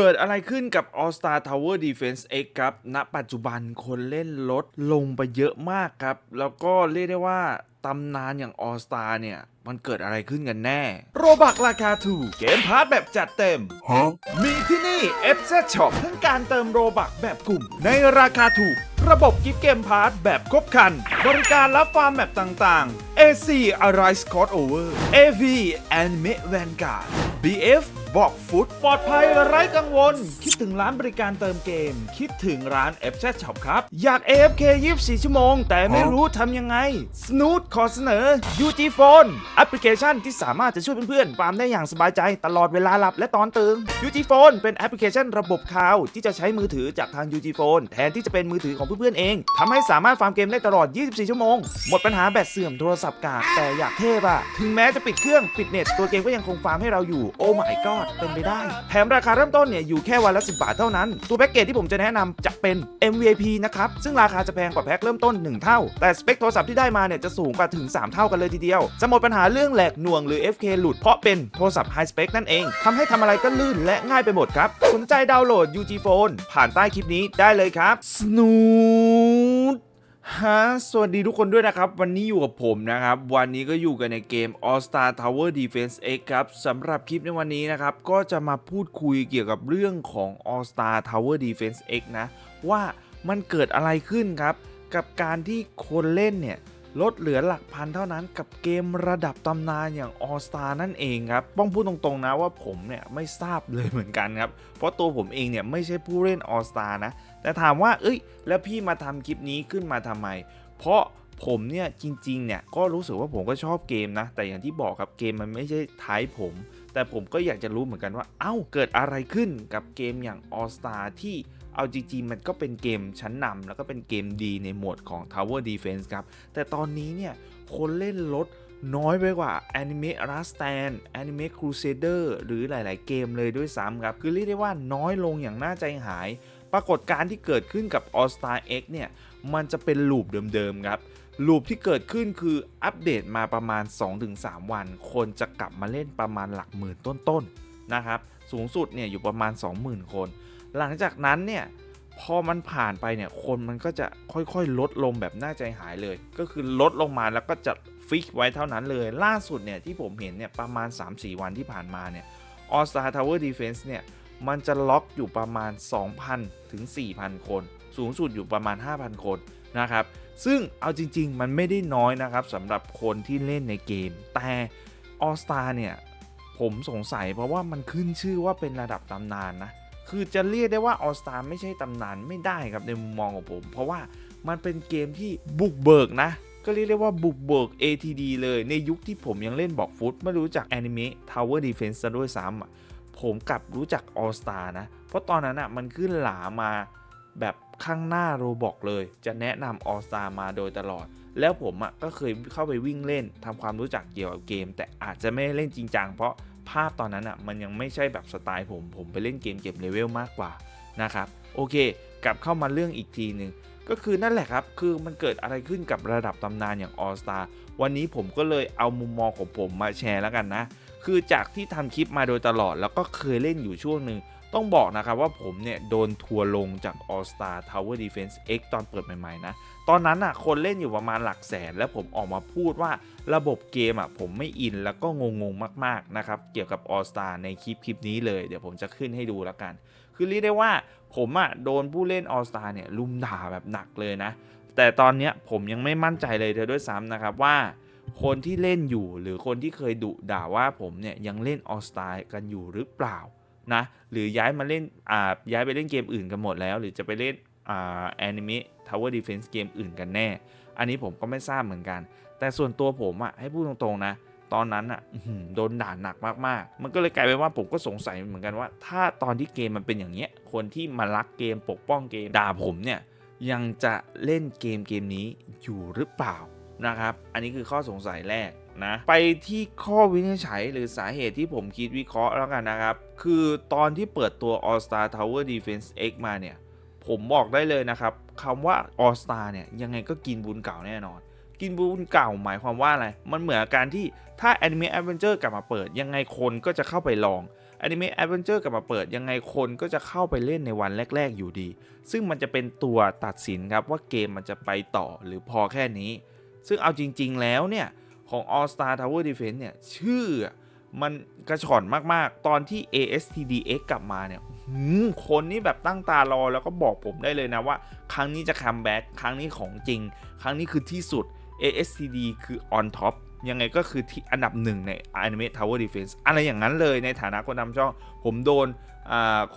เกิดอะไรขึ้นกับ All Star Tower Defense X ครับ ณ ปัจจุบันคนเล่นลดลงไปเยอะมากครับ แล้วก็เรียกได้ว่าตำนานอย่าง All Star เนี่ย มันเกิดอะไรขึ้นกันแน่ โรบักราคาถูก เกมพาร์ทแบบจัดเต็มมีที่นี่ FZ Shop ทั้งการเติมโรบักแบบกลุ่ม ในราคาถูก ระบบกิฟต์เกมพาร์ทแบบครบครัน บริการรับฟาร์มแบบต่างๆ AC Arise Scott Over AV Anime Vanguard BF บอกฟุตปลอดภัยไร้กังวล คิดถึงร้านบริการเติมเกม คิดถึงร้าน f z Shop ครับ อยาก AFK 24 ชั่วโมง แต่ไม่รู้ทำยังไง Snoot ขอเสนอ UG Phone แอปพลิเคชันที่สามารถจะช่วยเพื่อนๆฟาร์มได้อย่างสบายใจตลอดเวลาหลับและตอนตื่น UG Phone เป็นแอปพลิเคชันระบบคลาวที่จะใช้มือถือจากทาง UG Phone แทนที่จะเป็นมือถือของเพื่อนๆเองทำให้สามารถฟาร์มเกมได้ตลอด 24 ชั่วโมง หมดปัญหาแบตเสื่อมโทรศัพท์กากแต่อยากเทพอะถึงแม้จะปิดเครื่องปิดเน็ตตัวเกมก็ยังคงฟาร์มให้เราอยู่โอ้ my god เป็นไปได้ แถมราคาเริ่มต้นเนี่ยอยู่แค่วันละ 10 บาทเท่านั้น ตัวแพ็กเกจที่ผมจะแนะนำจะเป็น MVP นะครับ ซึ่งราคาจะแพงกว่าแพ็คเริ่มต้น 1 เท่า แต่สเปคโทรศัพท์ที่ได้มาเนี่ยจะสูงกว่าถึง 3 เท่ากันเลยทีเดียว จะหมดปัญหาเรื่องแหลกหน่วงหรือ FK หลุดเพราะเป็นโทรศัพท์ไฮสเปคนั่นเองทำให้ทำอะไรก็ลื่นและง่ายไปหมดครับ สนใจดาวน์โหลด UG Phone ผ่านใต้คลิปนี้ได้เลยครับ Snoo ฮะสวัสดีทุกคนด้วยนะครับ วันนี้อยู่กับผมนะครับ วันนี้ก็อยู่กันในเกม All Star Tower Defense X ครับสำหรับคลิปในวันนี้นะครับ ก็จะมาพูดคุยเกี่ยวกับเรื่องของ All Star Tower Defense X นะ ว่ามันเกิดอะไรขึ้นครับ กับการที่คนเล่นเนี่ย ลดเหลือหลักพันเท่านั้นกับเกมระดับตำนานอย่าง All Star นั่นเองครับต้องพูดตรงๆนะว่าผมเนี่ยไม่ทราบเลยเหมือนกันครับ เพราะตัวผมเองเนี่ยไม่ใช่ผู้เล่น All Star นะ แต่ถามว่า เอ้ย แล้วพี่มาทำคลิปนี้ขึ้นมาทำไม เพราะผมเนี่ยจริงๆเนี่ยก็รู้สึกว่าผมก็ชอบเกมนะ แต่อย่างที่บอกครับเกมมันไม่ใช่ท้ายผม แต่ผมก็อยากจะรู้เหมือนกันว่า เอ้าเกิดอะไรขึ้นกับเกมอย่าง All Star ที่ เอาจริงๆมันก็เป็นเกมชั้นนำแล้วก็เป็นเกมดีในหมวดของ Tower Defense ครับ แต่ตอนนี้เนี่ย คนเล่นลดน้อยไปกว่า Anime Last a n Anime Crusader หรือหลายๆเกมเลยด้วยซ้ำครับ คือเรียกได้ว่าน้อยลงอย่างน่าใจหาย ปรากฏการณ์ที่เกิดขึ้นกับ All Star X เนี่ย มันจะเป็นลูปเดิมๆครับลูปที่เกิดขึ้นคืออัปเดตมาประมาณ 2-3 วัน คนจะกลับมาเล่นประมาณหลักหมื่นต้นๆนะครับ สูงสุดเนี่ยอยู่ประมาณ 20,000 คน หลังจากนั้นเนี่ยพอมันผ่านไปเนี่ยคนมันก็จะค่อยๆ ลดลงแบบน่าใจหายเลย ก็คือลดลงมาแล้วก็จะฟิกไว้เท่านั้นเลย ล่าสุดเนี่ยที่ผมเห็นเนี่ยประมาณ 3-4 วันที่ผ่านมาเนี่ย All Star Tower Defense เนี่ยมันจะล็อกอยู่ประมาณ 2,000 ถึง 4,000 คน สูงสุดอยู่ประมาณ 5,000 คนนะครับ ซึ่งเอาจริง ๆ มันไม่ได้น้อยนะครับสำหรับคนที่เล่นในเกม แต่ All Star เนี่ยผมสงสัยเพราะว่ามันขึ้นชื่อว่าเป็นระดับตำนานนะ คือจะเรียกได้ว่า All Star ไม่ใช่ตำนานไม่ได้ครับในมุมมองของผม เพราะว่ามันเป็นเกมที่บุกเบิกนะก็เรียกได้ว่าบุกเบิก ATD เลยในยุคที่ผมยังเล่นบอกฟุตไม่รู้จัก Anime Tower Defense ซะด้วยซ้ำผมกลับรู้จัก All Star นะ เพราะตอนนั้นอะมันขึ้นหลามาแบบข้างหน้าโรบอกเลย จะแนะนำ All Star มาโดยตลอด แล้วผมอะก็เคยเข้าไปวิ่งเล่นทำความรู้จักเกี่ยวกับเกม แต่อาจจะไม่ได้เล่นจริงจังเพราะ ภาพตอนนั้นอะมันยังไม่ใช่แบบสไตล์ผม ผมไปเล่นเกมเก็บเลเวลมากกว่านะครับโอเค กลับเข้ามาเรื่องอีกทีหนึ่งก็คือนั่นแหละครับ คือมันเกิดอะไรขึ้นกับระดับตำนานอย่างออสตาวันนี้ผมก็เลยเอามุมมองของผมมาแชร์แล้วกันนะ คือจากที่ทำคลิปมาโดยตลอด แล้วก็เคยเล่นอยู่ช่วงหนึ่งต้องบอกนะครับว่าผมเนี่ยโดนทัวร์ลงจาก All Star Tower Defense X ตอนเปิดใหม่ๆนะ ตอนนั้นอะคนเล่นอยู่ประมาณหลักแสน แล้วผมออกมาพูดว่าระบบเกมอะผมไม่อินแล้วก็งงๆมากๆนะครับ เกี่ยวกับ All Star ในคลิปคลิปนี้เลยเดี๋ยวผมจะขึ้นให้ดูแล้วกัน คือเรียกได้ว่าผมอะโดนผู้เล่น All Star เนี่ยลุมด่าแบบหนักเลยนะ แต่ตอนเนี้ยผมยังไม่มั่นใจเลยเธอด้วยซ้ำนะครับว่า คนที่เล่นอยู่หรือคนที่เคยดุด่าว่าผมเนี่ยยังเล่น All Star กันอยู่หรือเปล่านะหรือย้ายมาเล่นอ่าย้ายไปเล่นเกมอื่นกันหมดแล้ว หรือจะไปเล่นอ่า Anime Tower Defense เอนซ์เกมอื่นกันแน่ อันนี้ผมก็ไม่ทราบเหมือนกัน แต่ส่วนตัวผมอะให้พูดตรงๆนะ ตอนนั้นอะโดนด่าหนักมากๆ มันก็เลยกลายเป็นว่าผมก็สงสัยเหมือนกันว่า ถ้าตอนที่เกมมันเป็นอย่างเงี้ยคนที่มารักเกมปกป้องเกมด่าผมเนี่ยยังจะเล่นเกมเกมนี้อยู่หรือเปล่า นะครับ อันนี้คือข้อสงสัยแรกนะไปที่ข้อวินิจฉัยหรือสาเหตุที่ผมคิดวิเคราะห์แล้วกันนะครับ คือตอนที่เปิดตัว All Star Tower Defense X มาเนี่ย ผมบอกได้เลยนะครับคำว่า All Star เนี่ย ยังไงก็กินบุญเก่าแน่นอน กินบุญเก่าหมายความว่าอะไร มันเหมือนการที่ถ้า Anime Adventure กลับมาเปิด ยังไงคนก็จะเข้าไปลอง Anime Adventure กลับมาเปิด ยังไงคนก็จะเข้าไปเล่นในวันแรก ๆ อยู่ดี ซึ่งมันจะเป็นตัวตัดสินครับว่าเกมมันจะไปต่อหรือพอแค่นี้ ซึ่งเอาจริง ๆ แล้วเนี่ย ของ All Star Tower Defense เนี่ย ชื่อมันกระชอนมากๆ ตอนที่ ASTDX กลับมาเนี่ยคนนี่แบบตั้งตารอแล้วก็บอกผมได้เลยนะว่า ครั้งนี้จะคัมแบ็กครั้งนี้ของจริง ครั้งนี้คือที่สุด ASTD คือ on top ยังไงก็คือที่อันดับหนึ่งใน Anime Tower Defense อะไรอย่างนั้นเลยในฐานะคนทำช่อง ผมโดน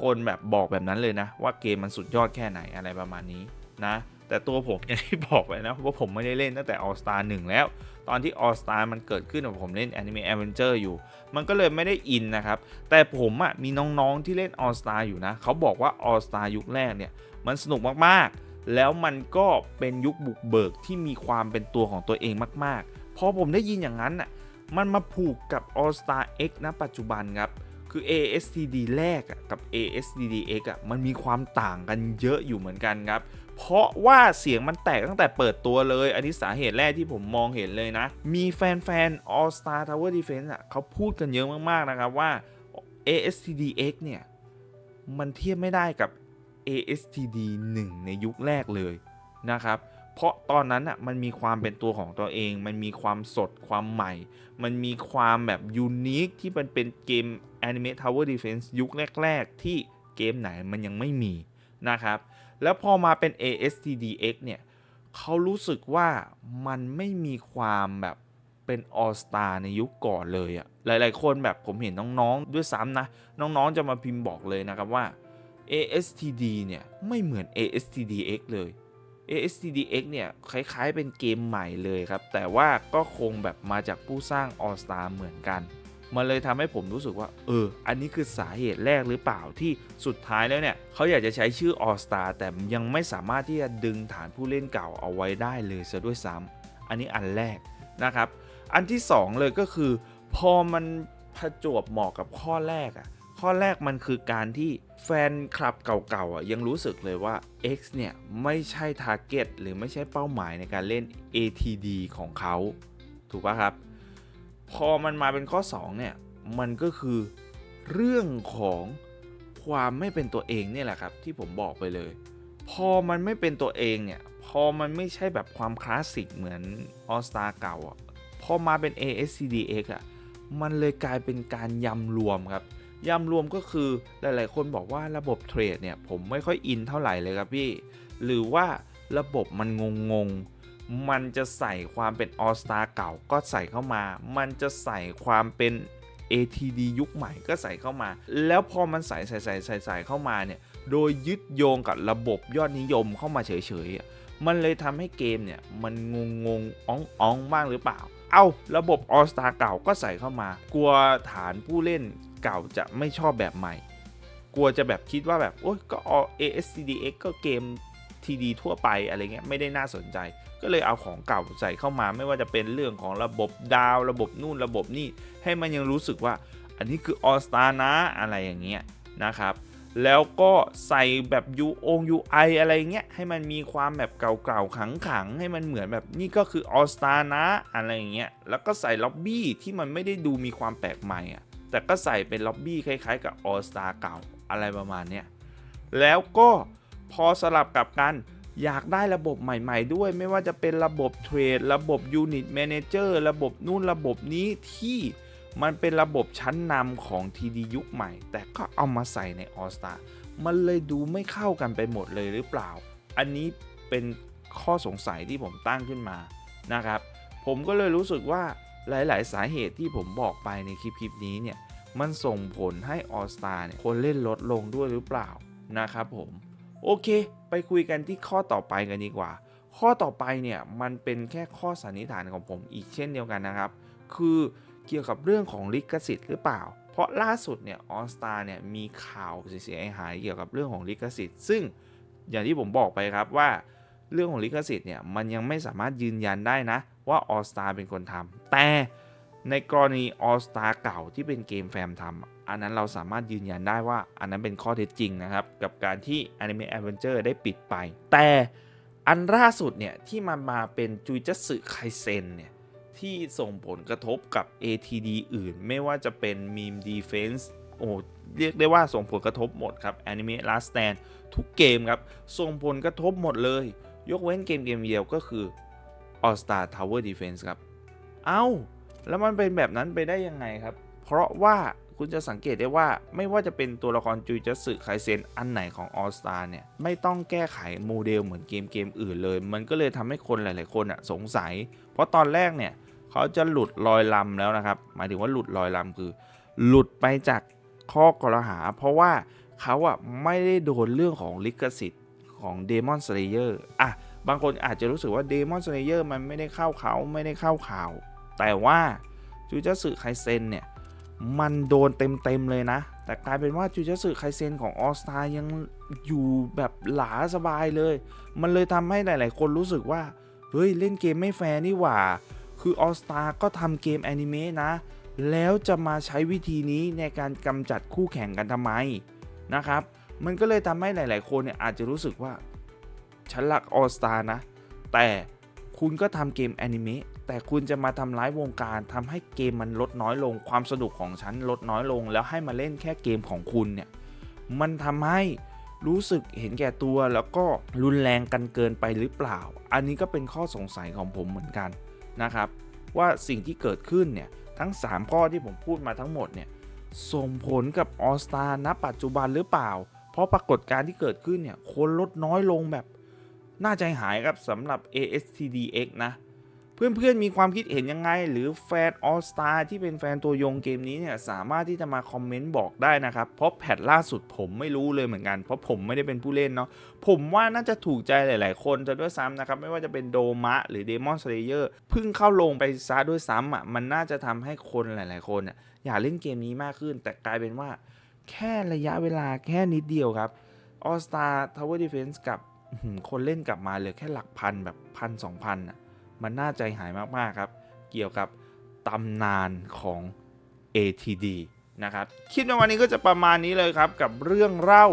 คนแบบบอกแบบนั้นเลยนะ ว่าเกมมันสุดยอดแค่ไหนอะไรประมาณนี้นะ แต่ตัวผมอย่างที่บอกไปนะว่าผมไม่ได้เล่นตั้งแต่ All Star 1 แล้ว ตอนที่ All Star มันเกิดขึ้นผมเล่น Anime Adventure อยู่ มันก็เลยไม่ได้อินนะครับ แต่ผมอะมีน้องๆที่เล่น All Star อยู่นะเขาบอกว่า All Star ยุคแรกเนี่ยมันสนุกมากๆ แล้วมันก็เป็นยุคบุกเบิกที่มีความเป็นตัวของตัวเองมากๆ พอผมได้ยินอย่างนั้นอะมันมาผูกกับ All Star X ณปัจจุบันครับคือ ASTD แรกกับ ASTD X อะมันมีความต่างกันเยอะอยู่เหมือนกันครับ เพราะว่าเสียงมันแตกตั้งแต่เปิดตัวเลย อันนี้สาเหตุแรกที่ผมมองเห็นเลยนะ มีแฟนๆ All Star Tower Defense อะเขาพูดกันเยอะมากๆนะครับว่า ASTD X เนี่ย มันเทียบไม่ได้กับ ASTD 1 ในยุคแรกเลยนะครับเพราะตอนนั้นอะมันมีความเป็นตัวของตัวเอง มันมีความสดความใหม่ มันมีความแบบยูนิคที่มันเป็นเกม Anime Tower Defense ยุคแรก ๆ ที่เกมไหนมันยังไม่มีนะครับ แล้วพอมาเป็น ASTDX เนี่ยเขารู้สึกว่ามันไม่มีความแบบเป็น All Star ในยุคก่อนเลยอะหลาย ๆ คนแบบผมเห็นน้อง ๆ ด้วยซ้ำนะ น้อง ๆ จะมาพิมพ์บอกเลยนะครับว่า ASTD เนี่ยไม่เหมือน ASTDX เลย ASTDX เนี่ยคล้าย ๆ เป็นเกมใหม่เลยครับ แต่ว่าก็คงแบบมาจากผู้สร้าง All Star เหมือนกัน มันเลยทำให้ผมรู้สึกว่า เออ อันนี้คือสาเหตุแรกหรือเปล่าที่สุดท้ายแล้วเนี่ยเขาอยากจะใช้ชื่อ All Star แต่ยังไม่สามารถที่จะดึงฐานผู้เล่นเก่าเอาไว้ได้เลยซะด้วยซ้ำอันนี้อันแรกนะครับ อันที่ 2 เลยก็คือ พอมันประจวบเหมาะกับข้อแรกอะข้อแรกมันคือการที่แฟนคลับเก่าๆอะยังรู้สึกเลยว่า X เนี่ยไม่ใช่ทาร์เก็ตหรือไม่ใช่เป้าหมายในการเล่น ATD ของเขา ถูกปะครับ พอมันมาเป็นข้อ 2 เนี่ย มันก็คือเรื่องของความไม่เป็นตัวเองเนี่ยแหละครับ ที่ผมบอกไปเลย พอมันไม่เป็นตัวเองเนี่ย พอมันไม่ใช่แบบความคลาสสิกเหมือน All Star เก่าอะพอมาเป็น ASCDX อะมันเลยกลายเป็นการยำรวมครับยำรวมก็คือหลาย ๆ คนบอกว่าระบบเทรดเนี่ยผมไม่ค่อยอินเท่าไหร่เลยครับพี่ หรือว่าระบบมันงงๆ มันจะใส่ความเป็น All Star เก่าก็ใส่เข้ามา มันจะใส่ความเป็น ATD ยุคใหม่ก็ใส่เข้ามา แล้วพอมันใส่ใส่ใส่ใส่ใส่เข้ามาเนี่ย โดยยึดโยงกับระบบยอดนิยมเข้ามาเฉยๆอะมันเลยทำให้เกมเนี่ย มันงงงๆอ่องอ่องบ้างหรือเปล่า เอาระบบ All Star เก่าก็ใส่เข้ามา กลัวฐานผู้เล่นเก่าจะไม่ชอบแบบใหม่ กลัวจะแบบคิดว่าแบบ โอ๊ยก็ ASCDX ก็เกม TD ทั่วไปอะไรเงี้ยไม่ได้น่าสนใจ ก็เลยเอาของเก่าใส่เข้ามา ไม่ว่าจะเป็นเรื่องของระบบดาว ระบบนู่นระบบนี่ ให้มันยังรู้สึกว่า อันนี้คือ All Star นะอะไรอย่างเงี้ยนะครับ แล้วก็ใส่แบบ U อง UI อะไรเงี้ยให้มันมีความแบบเก่าๆขังๆ ให้มันเหมือนแบบนี่ก็คือ All Star นะอะไรอย่างเงี้ยแล้วก็ใส่ล็อบบี้ที่มันไม่ได้ดูมีความแปลกใหม่อะแต่ก็ใส่เป็นล็อบบี้คล้ายๆ กับ All Star เก่าอะไรประมาณเนี้ยแล้วก็ พอสลับกับกัน อยากได้ระบบใหม่ ๆ ด้วย ไม่ว่าจะเป็นระบบเทรดระบบ Unit Manager ระบบนู่นระบบนี้ที่มันเป็นระบบชั้นนำของ TD ยุคใหม่ แต่ก็เอามาใส่ใน All Star มันเลยดูไม่เข้ากันไปหมดเลยหรือเปล่า อันนี้เป็นข้อสงสัยที่ผมตั้งขึ้นมานะครับ ผมก็เลยรู้สึกว่าหลาย ๆ สาเหตุที่ผมบอกไปในคลิปคลิปนี้เนี่ย มันส่งผลให้ All Star เนี่ยคนเล่นลดลงด้วยหรือเปล่านะครับผม โอเค ไปคุยกันที่ข้อต่อไปกันดีกว่า ข้อต่อไปเนี่ยมันเป็นแค่ข้อสันนิษฐานของผมอีกเช่นเดียวกันนะครับ คือเกี่ยวกับเรื่องของลิขสิทธิ์หรือเปล่า เพราะล่าสุดเนี่ยออสตาเนี่ยมีข่าวเสียหายเกี่ยวกับเรื่องของลิขสิทธิ์ ซึ่งอย่างที่ผมบอกไปครับว่าเรื่องของลิขสิทธิ์เนี่ยมันยังไม่สามารถยืนยันได้นะว่าออสตาเป็นคนทำแต่ ในกรณีออสตาเก่าที่เป็นเกมแฟมทำอันนั้นเราสามารถยืนยันได้ว่าอันนั้นเป็นข้อเท็จจริงนะครับ กับการที่ Anime Adventure ได้ปิดไป แต่อันล่าสุดเนี่ย ที่มันมาเป็นจุยจัตสึไคเซนเนี่ย ที่ส่งผลกระทบกับ ATD อื่น ไม่ว่าจะเป็น Meme Defense โอ้เรียกได้ว่าส่งผลกระทบหมดครับ Anime Last Stand ทุกเกมครับ ส่งผลกระทบหมดเลย ยกเว้นเกมเกมเดียวก็คือ All Star Tower Defense ครับ เอ้า แล้วมันเป็นแบบนั้นไปได้ยังไงครับ เพราะว่าคุณจะสังเกตได้ว่าไม่ว่าจะเป็นตัวละครจูจัสึไคเซนอันไหนของ All Star เนี่ย ไม่ต้องแก้ไขโมเดลเหมือนเกมเกมอื่นเลย มันก็เลยทำให้คนหลาย ๆ คนอะสงสัย เพราะตอนแรกเนี่ยเขาจะหลุดลอยลำแล้วนะครับ หมายถึงว่าหลุดลอยลำคือ หลุดไปจากข้อกล่าวหา เพราะว่าเขาอะไม่ได้โดนเรื่องของลิขสิทธิ์ของ Demon Slayer อะบางคนอาจจะรู้สึกว่า Demon Slayer มันไม่ได้เข้าเขาไม่ได้เข้าข่าว แต่ว่าจูจัสึไคเซนเนี่ย มันโดนเต็มๆเลยนะ แต่กลายเป็นว่าจูจัสึไคเซนของ All Star ยังอยู่แบบหลาสบายเลย มันเลยทำให้หลายๆ คนรู้สึกว่า เฮ้ย เล่นเกมไม่แฟร์นี่หว่า คือ All Star ก็ทำเกมแอนิเมะนะ แล้วจะมาใช้วิธีนี้ในการกำจัดคู่แข่งกันทำไมนะครับ มันก็เลยทำให้หลาย ๆ คนเนี่ยอาจจะรู้สึกว่าฉันรัก All Star นะ แต่คุณก็ทำเกมแอนิเมะ แต่คุณจะมาทำร้ายวงการทำให้เกมมันลดน้อยลง ความสนุกของฉันลดน้อยลง แล้วให้มาเล่นแค่เกมของคุณเนี่ยมันทำให้รู้สึกเห็นแก่ตัวแล้วก็รุนแรงกันเกินไปหรือเปล่า อันนี้ก็เป็นข้อสงสัยของผมเหมือนกันนะครับ ว่าสิ่งที่เกิดขึ้นเนี่ยทั้ง 3 ข้อที่ผมพูดมาทั้งหมดเนี่ยส่งผลกับออสตาณปัจจุบันหรือเปล่า เพราะปรากฏการณ์ที่เกิดขึ้นเนี่ยคนลดน้อยลงแบบ น่าใจหายครับสำหรับ ASTDX นะ เพื่อนๆมีความคิดเห็นยังไง หรือแฟน All Star ที่เป็นแฟนตัวยงเกมนี้เนี่ยสามารถที่จะมาคอมเมนต์บอกได้นะครับ เพราะแพทล่าสุดผมไม่รู้เลยเหมือนกัน เพราะผมไม่ได้เป็นผู้เล่นเนาะผมว่าน่าจะถูกใจหลายๆ คนจะด้วยซ้ำนะครับ ไม่ว่าจะเป็นโดมะหรือ Demon Slayer เพิ่งเข้าลงไปซะด้วยซ้ำอะมันน่าจะทำให้คนหลาย ๆ คนอะอยากเล่นเกมนี้มากขึ้น แต่กลายเป็นว่า แค่ระยะเวลาแค่นิดเดียวครับ All Star Tower Defense กับคนเล่นกลับมาเหลือแค่หลักพันแบบพันสองพันอะ มันน่าใจหายมาก ๆ ครับ เกี่ยวกับตำนานของ ATD นะครับ คลิปในวันนี้ก็จะประมาณนี้เลยครับ กับเรื่องเล่า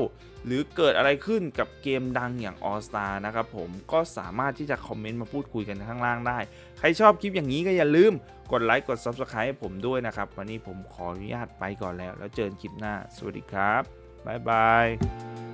หรือเกิดอะไรขึ้นกับเกมดังอย่าง All Star นะครับผมก็สามารถที่จะคอมเมนต์มาพูดคุยกันข้างล่างได้ ใครชอบคลิปอย่างนี้ก็อย่าลืมกดไลค์กด Subscribe ให้ผมด้วยนะครับ วันนี้ผมขออนุญาตไปก่อนแล้ว แล้วเจอกันคลิปหน้า สวัสดีครับบ๊ายบาย